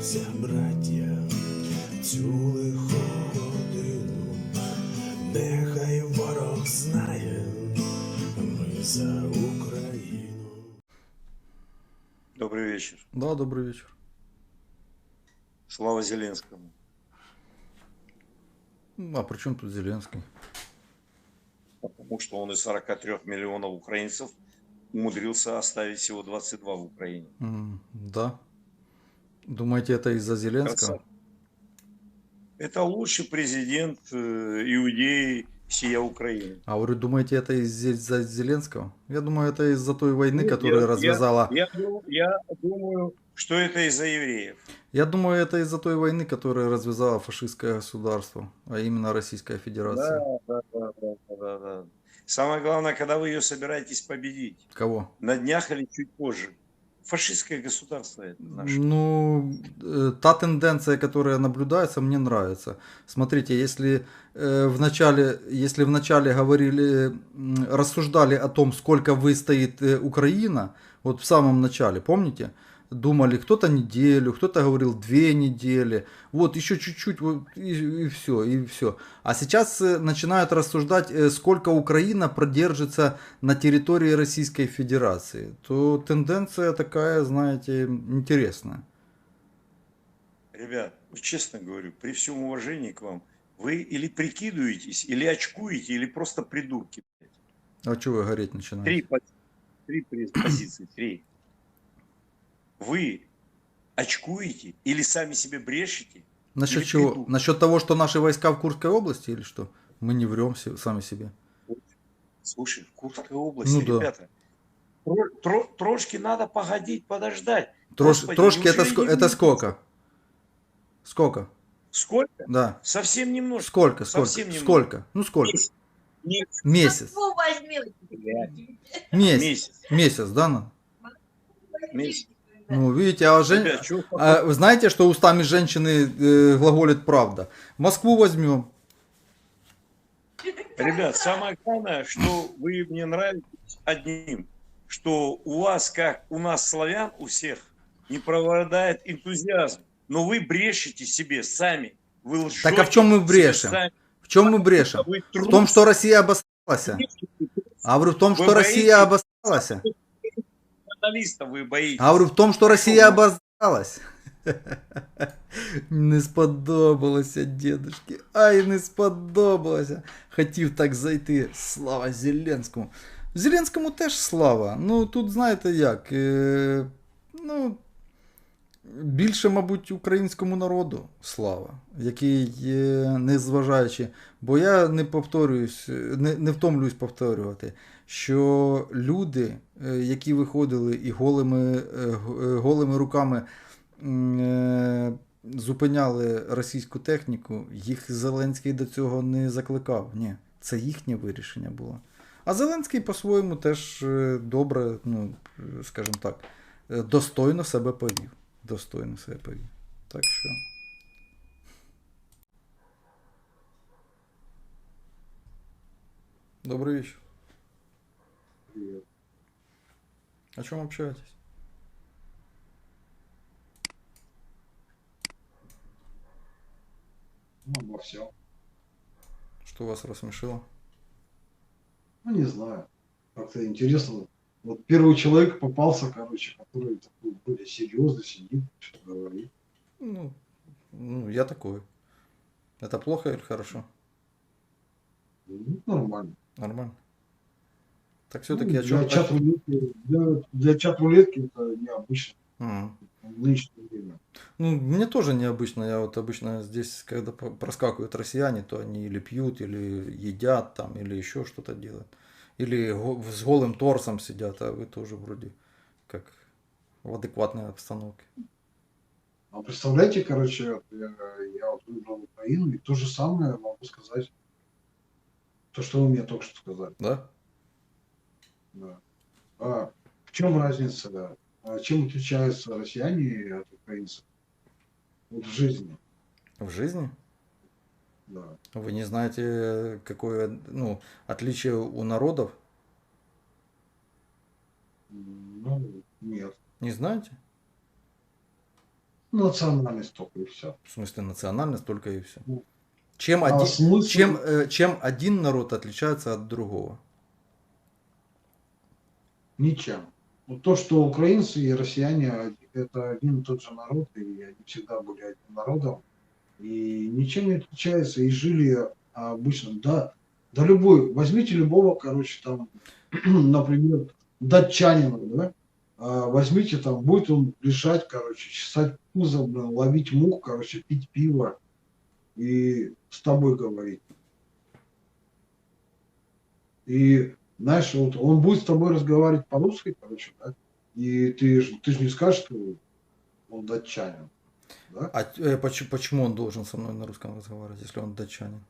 Моліться, браття, цю лиху годину, нехай ворог знає, ми за Україну. Добрый вечер. Да, добрый вечер. Слава Зеленскому. Ну, А при чем тут Зеленский? Потому что он из 43 миллионов украинцев умудрился оставить всего 22 в Украине. М, Да. Думаете, это из-за Зеленского? Это лучший президент э, Иудеи всей Украины. А вы думаете, это из-за Зеленского? Я думаю, это из-за той войны, Ну, которую я- развязала... Я, ду- я думаю, что это из-за евреев. Я думаю, это из-за той войны, которую развязало фашистское государство, а именно Российская Федерация. Да, да, да, да, да, да. Самое главное, когда вы ее собираетесь победить. Кого? На днях или чуть позже. Фашистское государство это наше. Ну, э, та тенденция, которая наблюдается, мне нравится. Смотрите, если э, в начале, если в начале говорили, м, рассуждали о том, сколько выстоит э, Украина, вот в самом начале, помните? Думали, кто-то неделю, кто-то говорил две недели, вот еще чуть-чуть, вот, и, все, и все. А сейчас э, начинают рассуждать, э, сколько Украина продержится на территории Российской Федерации, то тенденция такая, знаете, интересная. Ребят, честно говорю, при всем уважении к вам, вы или прикидываетесь, или очкуете, или просто придурки. А что вы гореть Три, начинаете? пози- три приз- позиции, три. Вы очкуете или сами себе брешете? Насчет чего? придурки. Насчет того, что наши войска в Курской области или что? Мы не врем сами себе. Слушай, в Курской области, Ну да. ребята, тро- тро- трошки надо погодить, подождать. Трош- Господи, трошки это, не это сколько? Сколько? Сколько? Да. Совсем немножко. Сколько? Сколько? Совсем немного. Сколько? Ну сколько? Месяц. Месяц. Месяц. Месяц, да? ну? Месяц. Ну, видите, а, жен- а вы знаете, что устами женщины э, глаголит правда? Москву возьмем. Ребят, самое главное, что вы мне нравитесь одним, что у вас, как у нас славян, у всех, не проводает энтузиазм, но вы брешете себе сами. Вы лжете Так а в чем мы брешем? сами. В чем мы брешем? В том, что Россия обосралась. А в том, что Россия обосралась. Журналистов вы боитесь. А говорю, в том, что Россия обоздалась. Не сподобалося, дедушки. Ай, не сподобалося. Хотів так зайти. Слава Зеленському. Зеленському теж слава. Ну тут знаєте як. Е, ну, більше, мабуть, українському народу слава, який, е, незважаючи, бо я не повторююсь, не, не втомлююсь повторювати, що люди, е, які виходили і голими, е, е, голими руками зупиняли російську техніку, їх Зеленський до цього не закликав. Ні, це їхнє вирішення було. А Зеленський по-своєму теж добре, ну, скажімо так, достойно себе повів. Достойно себе повів. Так що. Добрый вечер. О чем общаетесь? Ну, обо всем. Что вас рассмешило? Ну, не знаю. Как-то интересно. Вот первый человек попался, короче, который такой более серьезно сидит, что-то говорит. Ну, ну, я такой. Это плохо или хорошо? Ну, нормально. Нормально. Так все-таки Ну, о чем... для чат-рулетки, для, для чат-рулетки это необычно нынешнее время. Ну, мне тоже необычно. Я вот обычно здесь, когда проскакивают россияне, то они или пьют, или едят там, или еще что-то делают. Или с голым торсом сидят, а вы тоже вроде как в адекватной обстановке. А представляете, короче, я, я вот выбрал Украину, и то же самое могу сказать, то, что вы мне только что сказали. Да? Да. А в чем разница? А чем отличаются россияне от украинцев? Вот в жизни, В жизни? Да. Вы не знаете, какое ну, отличие у народов? Ну, нет. Не знаете? Национальность только и все. В смысле, национальность только и все. Ну, Чем А один, смысл? чем, э, чем один народ отличается от другого? Ничем. Вот то, что украинцы и россияне это один и тот же народ, и они всегда были одним народом, и ничем не отличаются, и жили обычно, да, да любой, возьмите любого, короче, там, например, датчанина, да, а, возьмите там, будет он лежать, короче, чесать пузо, блин, ловить мух, короче, пить пиво и с тобой говорить. И знаешь, вот он будет с тобой разговаривать по-русски, короче, да, и ты же ты ж не скажешь, что он датчанин, да? А э, поч- почему он должен со мной на русском разговаривать, если он датчанин?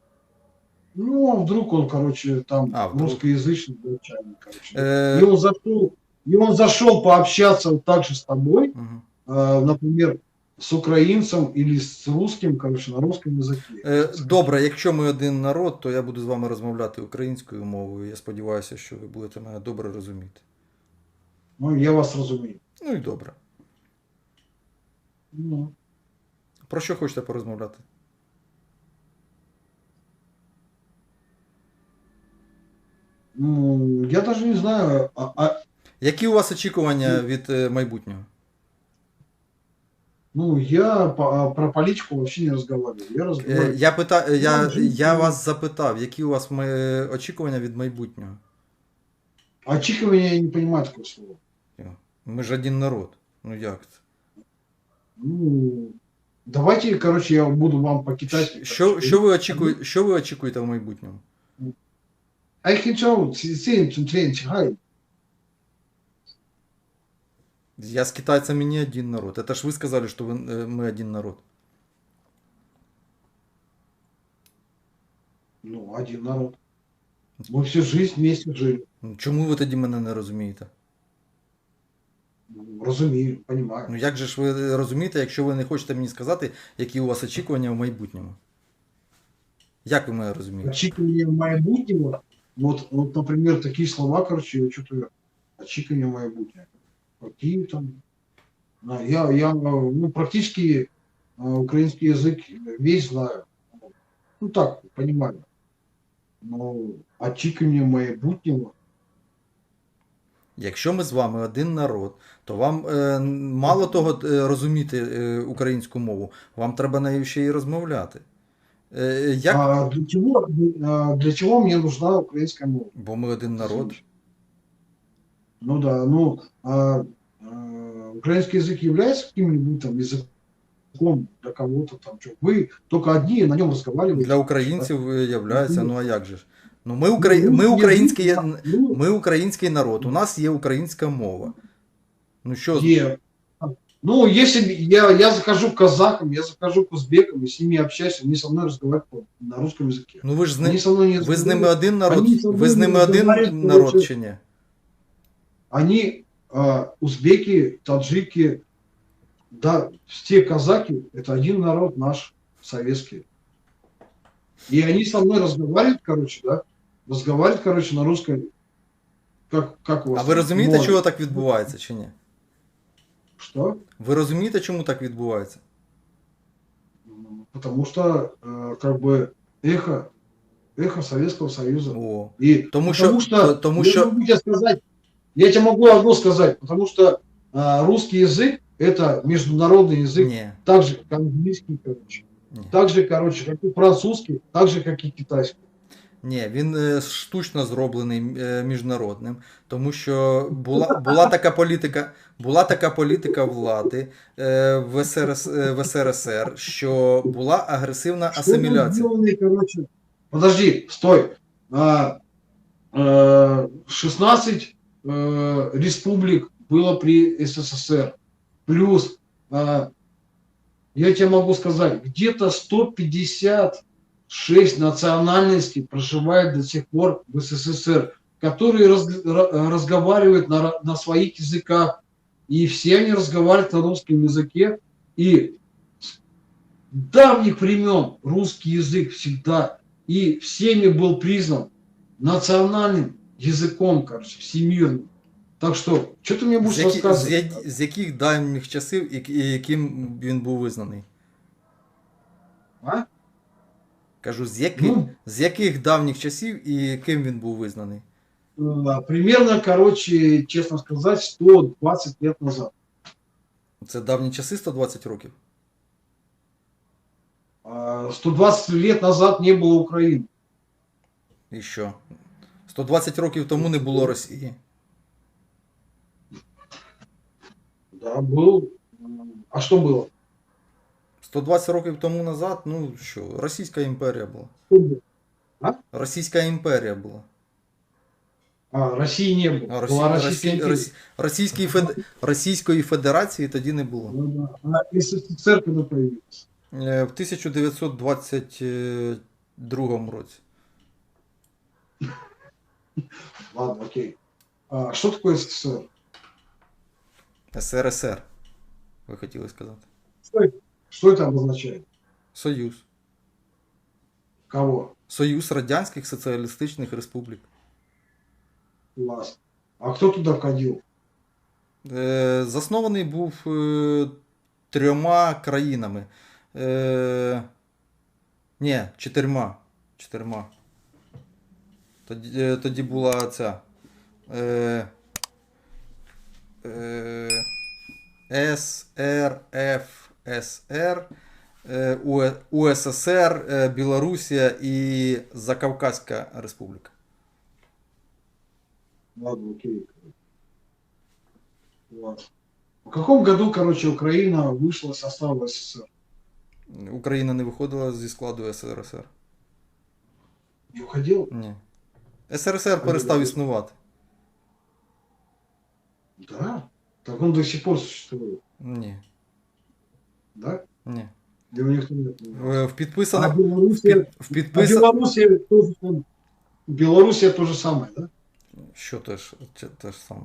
Ну, а вдруг он, короче, там А, вдруг. русскоязычный датчанин, короче. Э, И он зашел, и он зашел пообщаться вот так же с тобой, мгм. э, например, с украинцем или с русским, короче, на русском языке. Е, Добре, якщо ми один народ, то я буду з вами розмовляти українською мовою. Я сподіваюся, що ви будете мене добре розуміти. Ну, я вас разумею. Ну і добре. Ну, Про що хочете порозмовляти? ну, я даже не знаю, а, а, Які у вас очікування від е, майбутнього? ну, я по- про политику вообще не разговариваю. Я Е, разговариваю. Я, пита... е, я, я вас запитав, які у вас е, очікування від майбутнього? Очікивание я не понимаю такого слова. Ми ж один народ. Ну як це? Ну, давайте, короче, я буду вам по-китайски. Що, короче, що, ви очікуєте, що ви очікуєте в майбутньому? I can tell, ці- ці- ці- ці- ці- гай. Я з китайцями не один народ. Это ж ви сказали, що ви, е, ми один народ. Ну, один народ. Мы всю жизнь вместе жили. Ну, Чому ви тоді мене не розумієте? Ну, разумею, понимаю. Ну як же ж ви розумієте, якщо ви не хочете мені сказати, які у вас очікування в майбутньому? Як ви мене розумієте? Очікивание майбутнего, вот, вот, например, такие слова, короче, я что-то очікивание майбутнего. Какие там? Я, я ну, практически а, украинский язык весь знаю. Ну так, понимаю. Но очікивание майбутнего, Якщо ми з вами один народ, то вам е, мало того е, розуміти е, українську мову, вам треба нею ще й розмовляти. Е, як? А для чего, а, для чего мне нужна украинская мова? Бо ми один народ. Ну да, ну а, а, украинский язык является каким-нибудь там языком для кого-то там что? Вы только одни на нем разговариваете. Для українців е, являється, ну а як же ж? Ну ми, Ну, укра... ми, язык, український, є- ну, ми український народ, у нас є українська мова. Ну що, где? Ну, если б- я, я захожу к казахам, я захожу к узбекам, и с ними общаюсь, они со мной разговаривают по- на русском языке. ну ви ж з, Они ни... со мной не ви з ними разговаривают. один народ, Вони со ви з мною ними один розмовляють, народ коротше. чи ні? Они, а, узбеки, таджики, да, все казаки, это один народ наш, советский. И они со мной разговаривают, короче, да, разговаривают, короче, на русском. Как, как у вас? А ви розумієте, Мова. чого так відбувається чи ні? Что? Ви розумієте, чому так відбувається? Ну, Потому что, э, как бы, эхо, эхо Советского Союза. О. И Тому що, потому что, тому я що могу тебе сказать, я тебе могу одно сказать, потому что а, русский язык это международный язык, ні, так же, как английский, короче. ні. Так же, короче, как и французский, так же, как и китайский. Ні, він е, штучно зроблений е, міжнародним, тому що була, була така політика, була така політика влади е, в, СРС, е, в СРСР, що була агресивна Что асиміляція. сделаны, короче, подожди, стой. А, э, 16 э, республик было при СССР. Плюс, а, я тебе могу сказать, где-то 156 национальностей проживает до сих пор в СССР, которые раз- ра- разговаривают на, ра- на своих языках. И все они разговаривают на русском языке. И с давних времен русский язык всегда и всеми был признан национальным языком, короче, всемирным. Так что, что ты мне будешь З, які, з, рассказывать? я- з яких давніх часів і, і яким він був визнаний? А? Кажу, з яких, Ну. з яких давніх часів і яким він був визнаний? Э, Примерно, короче, честно сказать, 120 лет назад. Це давні часи 120 років. А 120 лет назад не было Украины. І що? 120 років тому не було Росії. Да, был. М, А что было? 120 років тому назад, ну що, Російська імперія була. Что было? Російська імперія була. А, России не было. А Была Росі... Российская Росі... империя. Росі... Російської, Фед... Російської Федерації тоді не було. Ну да. А СССР когда появился? Е, В 1922 році. Ладно, окей. А что такое СССР? СРСР. Ви хотіли сказати. Что это, что это обозначает? Союз. Кого? Союз Радянських Соціалістичних Республік. Класс. А кто туда входил? Е, Заснований був е, трьома країнами. Е, Ні, чотирма. Чотирма. Тоді, тоді була ця. Е, е, СРФСР, е, УЕ- УССР, е, Білорусія і Закавказька Республіка. Ладно, окей. В каком году, короче, Украина вышла из состава СССР? Україна не виходила зі складу СРСР. Не уходил? Ні. СРСР перестав існувати. Да. Так он до сих пор существует. Ні. Да? Ні. Его никто не. В в А підписано. В, Белоруссия, а самое. Белоруссия то же самое, да? Що теж, те, ж саме.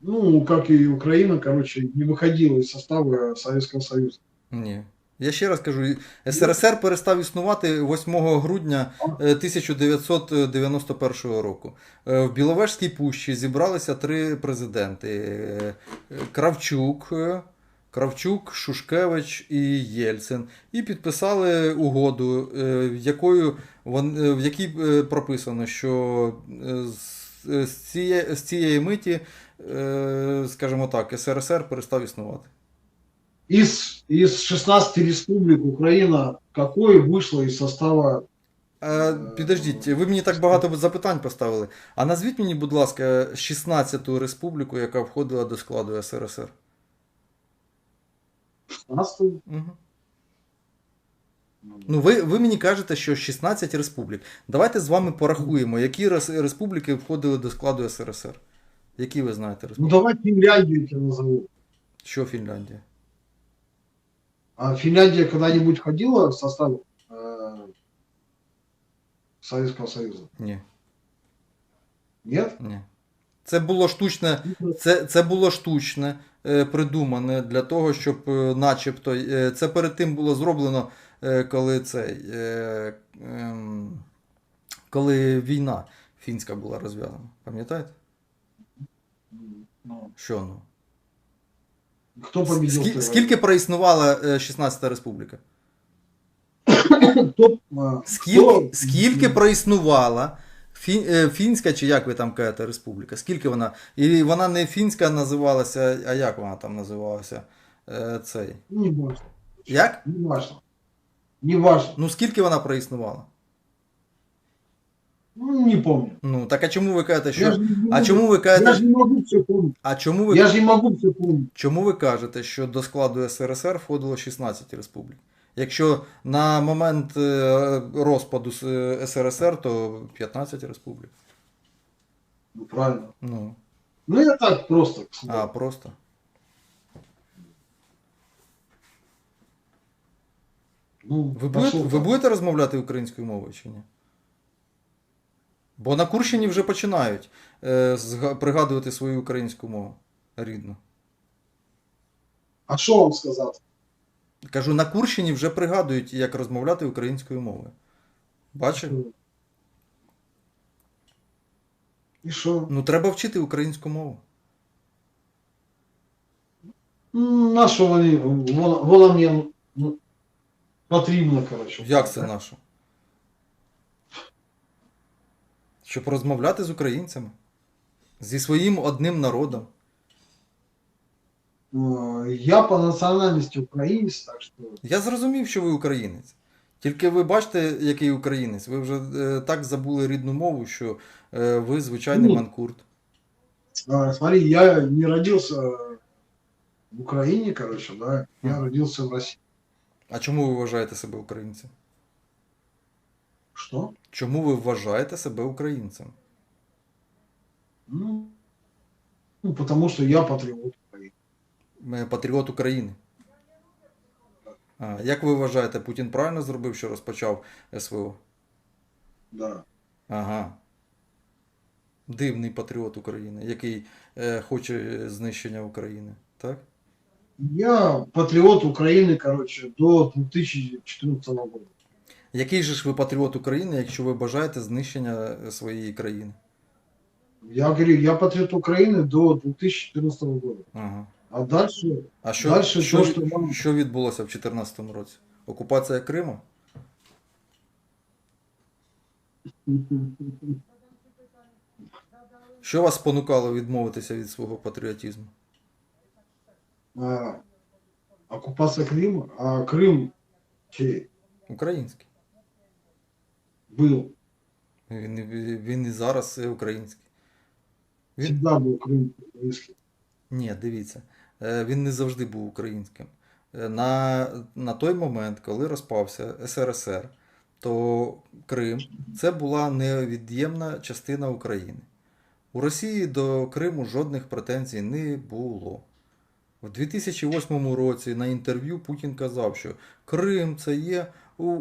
Ну, как и Украина, короче, не выходила из состава Советского Союза. Ні. Я ще раз кажу, СРСР перестав існувати 8 грудня е, 1991 року. Е, В Біловежській пущі зібралися три президенти: Е, е, Кравчук, е, Кравчук, Шушкевич і Єльцин. І підписали угоду, е, в якою е, в якій е, прописано, що з, цієї, з цієї миті, скажімо так, СРСР перестав існувати. Из, из 16 республик Украина какой вышла из состава Підождіть, ви мені так багато запитань поставили. А назвіть мені, будь ласка, 16-ту республіку, яка входила до складу СРСР. 16 Угу. Ну, ви, ви мені кажете, що 16 республік. Давайте з вами порахуємо, які республіки входили до складу СРСР. Які ви знаєте Ну давай Финляндию тебе назову. Що Фінляндія? А Финляндия когда-нибудь входила в состав э, Советского Союза? Ні, Нет? ні. Це було штучне, Це, це було штучне, е, придумане для того, щоб е, начебто. е, Це перед тим було зроблено, е, коли цей. е, ем, коли війна фінська була розв'язана. Пам'ятаєте? Ну, Що ну? Кто победил? в Скі, той скільки проіснувала е, 16-та республіка? а, Скільки, скільки проіснувала е, фінська, чи як ви там кажете, республіка? Скільки вона? І вона не фінська називалася, а як вона там називалася? Е, Цей. Не важно. Як? Не важно. Не важно. Ну скільки вона проіснувала? Ну, не помню. Ну, так а чому ви кажете, Я що. же не А чому ви Я же кажете. не могу все помнить. А чому ви, Я же не могу все помнить. чому ви кажете, що до складу СРСР входило 16 республік? Якщо на момент е, розпаду е, СРСР, то 15 республік. Ну, правильно. Ну, Ну, я так просто. а просто. Ну, Ви будете, ви будете розмовляти українською мовою чи ні? Бо на Курщині вже починають е, пригадувати свою українську мову рідну. А что вам сказать? Кажу, на Курщині вже пригадують, як розмовляти українською мовою. Бачив? І що? Ну, треба вчити українську мову. М, На що вони, вона, вона мені ну, потрібна, коротше. Як це наше? Щоб розмовляти з українцями. Зі своїм одним народом. Е, Я по національності українець, так що Я зрозумів, що ви українець. Тільки ви бачите, який українець. Ви вже е, так забули рідну мову, що е, ви звичайний Ні. манкурт. А, Смотри, я не родился в Украине, короче, да, я Мгм. родился в России. А чому ви вважаєте себе українцем? Что? Чому ви вважаєте себе українцем? Ну, ну, потому что я. Е, Патріот України. Як ви вважаєте, Путін правильно зробив, що розпочав СВО? Да. Ага. Дивний патріот України, який е, хоче знищення України. Так? Я патриот Украины, короче, до 2014 года. Який же ж ви патріот України, якщо ви бажаєте знищення е, своєї країни? Я говорю, я патриот Украины до 2014 года. Ага. А дальше, А що, Дальше що, то, що вам- що відбулося в 2014 році? Окупація Криму? Що вас спонукало відмовитися від свого патріотизму? а, оккупация Крыма, а Крым чей? Український. был, Він, він і зараз е, український. Він, всегда был Крым украинский. ні, дивіться, е, він не завжди був українським. Е, На, на той момент, коли розпався СРСР, то Крим це була невід'ємна частина України. У Росії до Криму жодних претензій не було. У 2008 році на інтерв'ю Путін казав, що Крим це є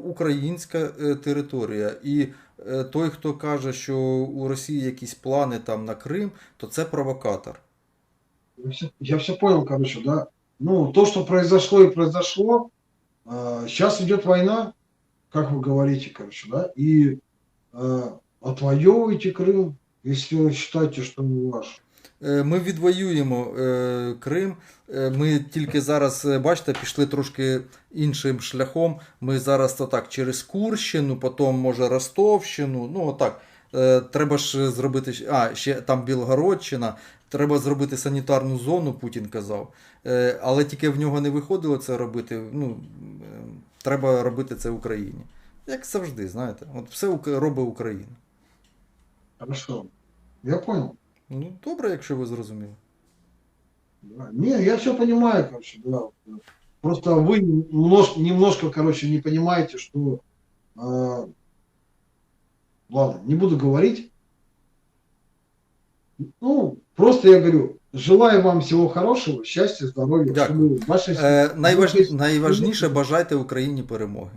українська е, територія. І е, той, хто каже, що у Росії якісь плани там на Крим, то це провокатор. Я все, я все понял, короче, да. Ну, то, что произошло и произошло, а, сейчас идет война, как вы говорите, короче, да, и а, отвоевываете Крым, если вы считаете, что он ваш. Е, Ми відвоюємо е, Крим. Е, Ми тільки зараз, е, бачите, пішли трошки іншим шляхом. Ми зараз то так через Курщину, потім, може, Ростовщину. Ну, отак. Е, Треба ж зробити. А, ще там Білгородщина. Треба зробити санітарну зону, Путін казав. Е, Але тільки в нього не виходило це робити. Ну, треба робити це в Україні. Як завжди, знаєте. От все робить Україна. Хорошо. Я понял. Ну, добре, якщо ви зрозуміли. Да. Не, я все понимаю, короче, да. Просто вы немножко, немножко короче, не понимаете, что... а, ладно, не буду говорить. Ну, просто я говорю, желаю вам всего хорошего, счастья, здоровья, Дякую. чтобы ваши... Е, найваж... ваши- Найважніше бажайте Україні перемоги.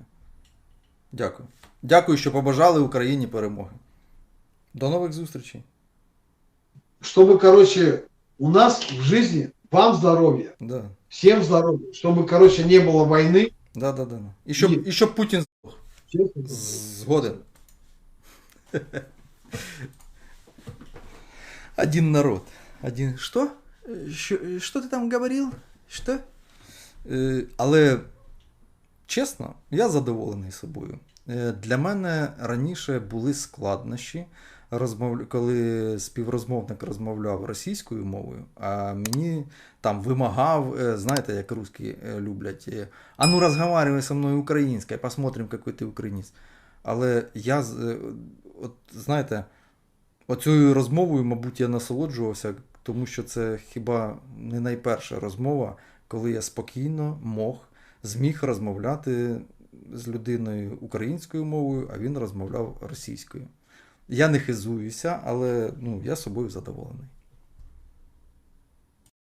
Дякую. Дякую, що побажали Україні перемоги. До нових зустрічей. Чтобы, короче, у нас в жизни, вам здоровья, Да. всем здоровья, чтобы, короче, не было войны. Да, да, да. І щоб, Ні. і щоб Путін здох. Честно. Згоден. Один народ. Один. Що? Що, що ти там говорив? Що? Е, але чесно, я задоволений собою. Е, Для мене раніше були складнощі, коли співрозмовник розмовляв російською мовою, а мені там вимагав, е, знаєте, як русські е, люблять, а ну розговаривай со мною українською, посмотрим, який ти українець. Але я, от знаєте, оцією розмовою, мабуть, я насолоджувався, тому що це хіба не найперша розмова, коли я спокійно мог, зміг розмовляти з людиною українською мовою, а він розмовляв російською. Я не хизуюся, але ну, я собою задоволений.